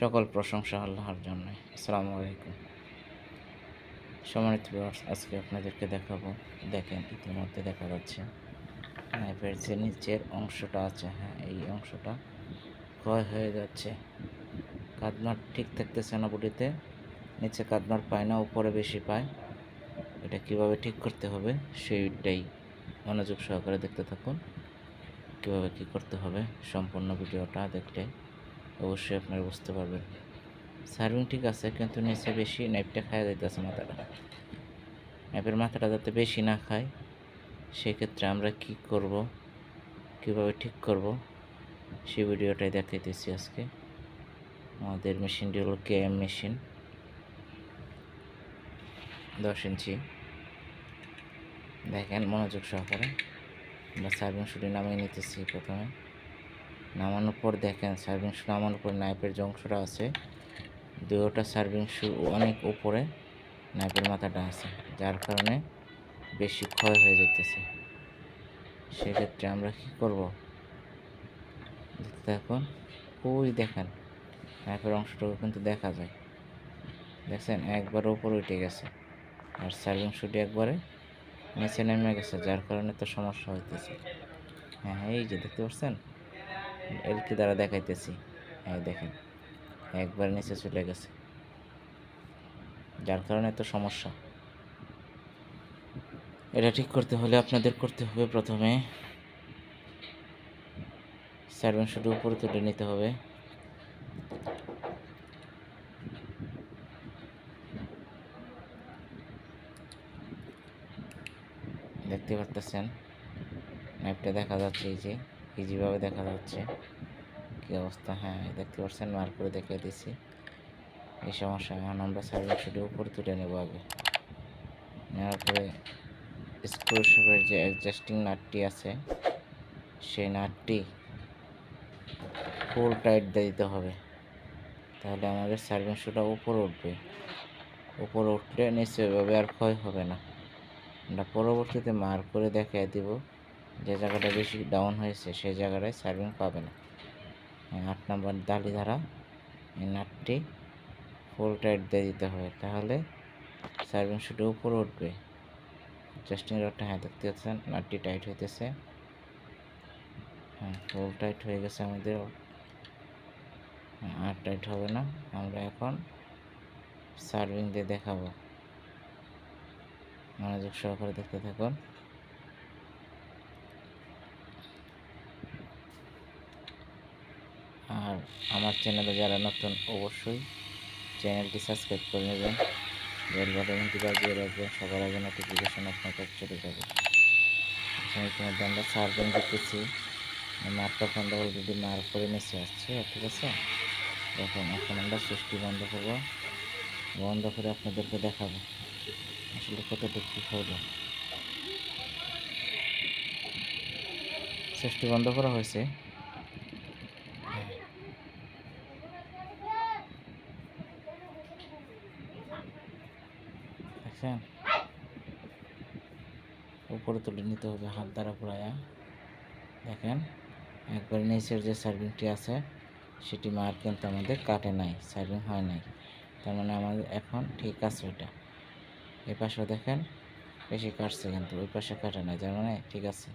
সকল প্রশংসা আল্লাহর জন্য। আসসালামু আলাইকুম। সম্মানিত viewers, আজকে আপনাদেরকে দেখাবো দেখেন ইতিমধ্যে দেখা যাচ্ছে নাইফের যে নিচের অংশটা আছে হ্যাঁ এই অংশটা ক্ষয় হয়ে যাচ্ছে। কাদমার ঠিক থাকতেছে না বুটিতে নিচে কাদমার পায় না উপরে বেশি পায়। এটা কীভাবে ঠিক করতে হবে সেইটাই মনোযোগ সহকারে দেখতে থাকুন। কীভাবে কী করতে হবে সম্পূর্ণ ভিডিওটা দেখলে অবশ্যই আপনারা বুঝতে পারবেন। সার্ভিং ঠিক আছে, কিন্তু নিচে বেশি নাইপটা খাওয়া যাইতেছে মাথাটা। নাইপের মাথাটা যাতে বেশি না খায়, সেক্ষেত্রে আমরা কি করব, কীভাবে ঠিক করব সেই ভিডিওটাই দেখাইতেছি আজকে। আমাদের মেশিনটি হলো কে এম মেশিন। দশ ইঞ্চি। দেখেন মনোযোগ সহকারে। আমরা সার্ভিং শুটি নামিয়ে নিতেছি প্রথমে। নামানোর পর দেখেন সার্ভিং শু নামানোর পর নাইপের যে অংশটা আছে দুয়োটা সার্ভিং শু অনেক উপরে নাইপের মাথাটা আছে, যার কারণে বেশি ক্ষয় হয়ে যেতেছে সেক্ষেত্রে আমরা কি করব? দেখতে এখন ওই দেখেন নাইপের অংশটুকু কিন্তু দেখা যায়। দেখছেন, একবার উপরে উঠে গেছে, আর সার্ভিং শুটি একবারে নিচে নেমে গেছে, যার কারণে তো সমস্যা হইতেছে। হ্যাঁ এই যে দেখতে পাচ্ছেন এলকি দ্বারা দেখাইতেছি। হ্যাঁ দেখেন, একবার নিচে চলে গেছে। যার কারণে তো সমস্যা। এটা ঠিক করতে হলে আপনাদের করতে হবে প্রথমে সার্ভিং শুধু উপরে তুলে নিতে হবে। দেখতে পারতেছেন? ম্যাপটা দেখা যাচ্ছে এই যে। ইজিভাবে দেখা যাচ্ছে। কী অবস্থা? হ্যাঁ দেখতে পাচ্ছেন, মার করে দেখিয়ে দিছি এই সমস্যা, এখন আমরা সার্ভিস শুধু উপরে তুলে নেব আগে। নেওয়ার পরে স্ক্রু শেপের যে অ্যাডজাস্টিং নাটটি আছে, সেই নাটটি ফুল টাইট দিয়ে দিতে হবে। তাহলে আমাদের সার্ভিং শুটা উপরে উঠবে। উপরে উঠলে নিচে আর ক্ষয় হবে না। আমরা পরবর্তীতে মার করে দেখিয়ে দিব। যে জায়গাটা বেশি ডাউন হয়েছে সেই জায়গাটায় সার্ভিং পাবে না। এই আট নম্বর দালি দ্বারা এই নাটটি ফুল টাইট দিয়ে দিতে হবে। তাহলে সার্ভিং শুটে উপরে উঠবে। জাস্টিং রডটা হ্যাঁ দেখতে পাচ্ছেন নাটটি টাইট হইতেছে। হ্যাঁ ফুল টাইট হয়ে গেছে আমাদের। হ্যাঁ, আর টাইট হবে না। আমরা এখন সার্ভিং দিয়ে দেখাবো। মনোযোগ সহকারে দেখতে থাকুন। আর আমার চ্যানেলে যারা নতুন, অবশ্যই চ্যানেলটি সাবস্ক্রাইব করে নেবেন। বেল বাটনটি বাজিয়ে রাখবেন, সবার আগে নোটিফিকেশন আপনার কাছে চলে যাবে। ইতিমধ্যে আমরা সার্ভেন দিতেছি। মার্কটা ফোনটা অলরেডি মার্ক করে নিচে আসছে ঠিক আছে? দেখুন, এখন আমরা সৃষ্টি বন্ধ করব। বন্ধ করে আপনাদেরকে দেখাবো। আসলে কতটুকু কী হলো সৃষ্টি বন্ধ করা হয়েছে। দেখছেন উপরে তুলে নিতে হবে হাত দ্বারা পুরায়া দেখেন, একবার নিচের যে সার্ভিংটি আছে, সেটি মার কিন্তু আমাদের কাটে নাই সার্ভিং হয় নাই। তার মানে আমাদের এখন ঠিক আছে ওইটা। এই পাশেও দেখেন, বেশি কাটছে কিন্তু, ওই পাশে কাটে নাই, তার মানে ঠিক আছে।